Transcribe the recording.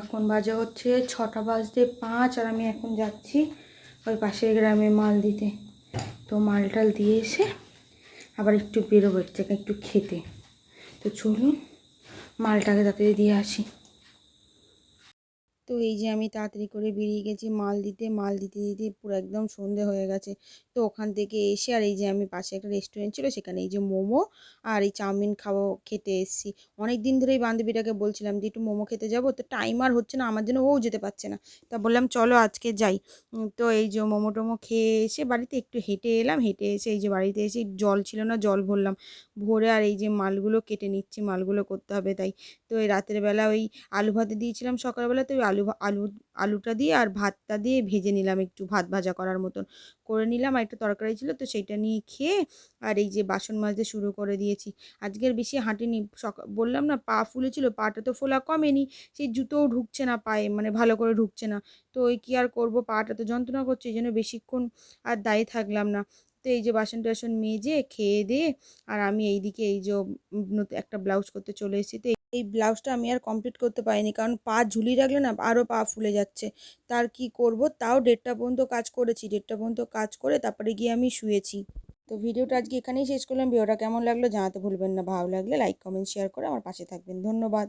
এখন বাজে হচ্ছে ছটা বাজতে পাঁচ আর আমি এখন যাচ্ছি ওই পাশের গ্রামে মাল দিতে। তো মাল টাল দিয়ে এসে আবার একটু বেরোবো, একটু খেতে। তো চলুন, মালটাকে তাতে দিয়ে আসি। তো এই যে আমি তাড়াতাড়ি করে বেরিয়ে গেছি মাল দিতে মাল দিতে দিতে পুরো একদম সন্ধে হয়ে গেছে। তো ওখান থেকে এসে আর এই যে আমি পাশে একটা রেস্টুরেন্ট ছিল, সেখানে এই যে মোমো আর এই চাউমিন খাব খেতে এসেছি। অনেক দিন ধরেই বান্ধবীটাকে বলছিলাম যে, একটু মোমো খেতে যাব? তো টাইম আর হচ্ছে না, আমার জন্য ও যেতে পারছে না। তা বললাম, চলো আজকে যাই। তো এই যে মোমো টোমো খেয়ে এসে বাড়িতে একটু হেঁটে এলাম, হেঁটে এসে এই যে বাড়িতে এসে জল ছিল না, জল ভরলাম। ভরে আর এই যে মালগুলো কেটে নিচ্ছি, মালগুলো করতে হবে তাই। তো এই রাতের বেলা ওই আলু ভাতে দিয়েছিলাম সকালবেলা তো ওই আলু আলু, আলুটা দিয়ে আর ভাতটা দিয়ে ভেজে নিলাম একটু ভাত ভাজা করার মতন। করে নিলাম, আর একটু তরকারি ছিল তো সেইটা নিয়ে খেয়ে আর এই যে বাসন মাজতে শুরু করে দিয়েছি। আজকের বেশি হাঁটিনি সকাল বললাম না পা ফুলেছিল, পাটা তো ফোলা কমেনি, সেই জুতোও ঢুকছে না পায়ে মানে ভালো করে ঢুকছে না। তো ওই কী আর করব, পাটা তো যন্ত্রণা করছে, এই জন্য বেশিক্ষণ আর দায়ী থাকলাম না। তো এই যে বাসন টাসন মেজে, খেয়ে দিয়ে আর আমি এইদিকে এই যে একটা ব্লাউজ করতে চলে এসেছি, তো এই ব্লাউজটা আমি আর কমপ্লিট করতে পারিনি। কারণ পা ঝুলিয়ে রাখলে না আরও পা ফুলে যাচ্ছে। তার কি করব? তাও ডেটটা পর্যন্ত কাজ করেছি। দেড়টা পর্যন্ত কাজ করে তারপরে গিয়ে আমি শুয়েছি। তো ভিডিওটা আজকে এখানেই শেষ করলাম। ভিডিওটা কেমন লাগল জানাতে ভুলবেন না। ভালো লাগলে লাইক কমেন্ট শেয়ার করে আমার পাশে থাকবেন। ধন্যবাদ।